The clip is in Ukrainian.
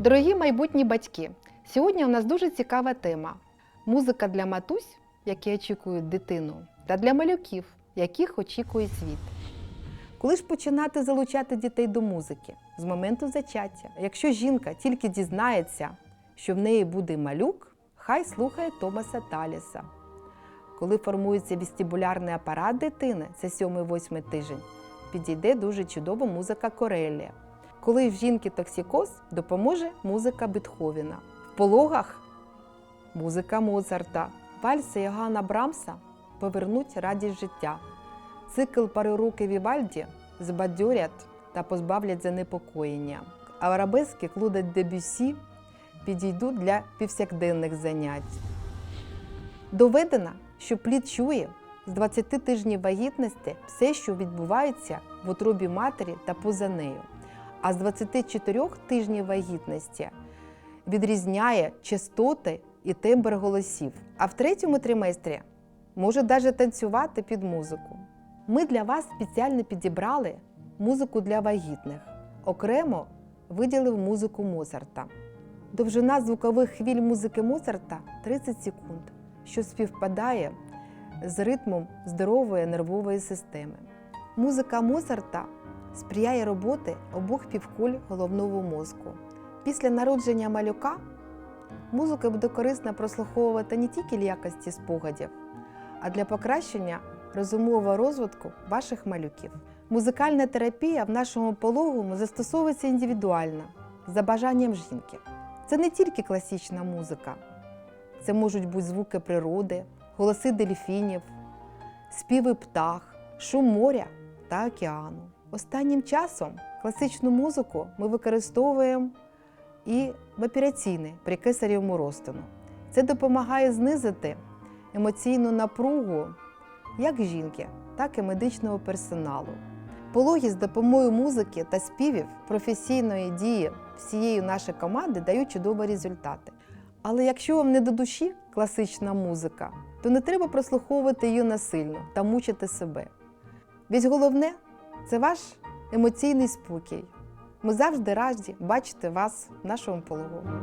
Дорогі майбутні батьки, сьогодні у нас дуже цікава тема: музика для матусь, які очікують дитину, та для малюків, яких очікує світ. Коли ж починати залучати дітей до музики? З моменту зачаття. Якщо жінка тільки дізнається, що в неї буде малюк, хай слухає Томаса Таліса. Коли формується вестибулярний апарат дитини, це 7-8 тиждень, підійде дуже чудова музика Корелія. Коли в жінки токсикоз, допоможе музика Бетховена. В пологах музика Моцарта. Вальси Йоганна Брамса повернуть радість життя. Цикл пари Вівальді збадьорять та позбавлять занепокоєння. Арабески Клуда Дебюсі підійдуть для повсякденних занять. Доведено, що плід чує з 20 тижнів вагітності все, що відбувається в утробі матері та поза нею. А з 24 тижнів вагітності відрізняє частоти і тембр голосів. А в третьому триместрі може навіть танцювати під музику. Ми для вас спеціально підібрали музику для вагітних. Окремо виділив музику Моцарта. Довжина звукових хвиль музики Моцарта 30 секунд, що співпадає з ритмом здорової нервової системи. Музика Моцарта сприяє роботи обох півкуль головного мозку. Після народження малюка музика буде корисно прослуховувати не тільки якості спогадів, а для покращення розумового розвитку ваших малюків. Музикальна терапія в нашому пологовому застосовується індивідуально, за бажанням жінки. Це не тільки класична музика, це можуть бути звуки природи, голоси дельфінів, співи птах, шум моря та океану. Останнім часом класичну музику ми використовуємо і в операційний при кесарівому розтину. Це допомагає знизити емоційну напругу як жінки, так і медичного персоналу. Пологи з допомогою музики та співів професійної дії всієї нашої команди дають чудові результати. Але якщо вам не до душі класична музика, то не треба прослуховувати її насильно та мучити себе. Ведь головне це ваш емоційний спокій. Ми завжди раді бачити вас в нашому пологовому.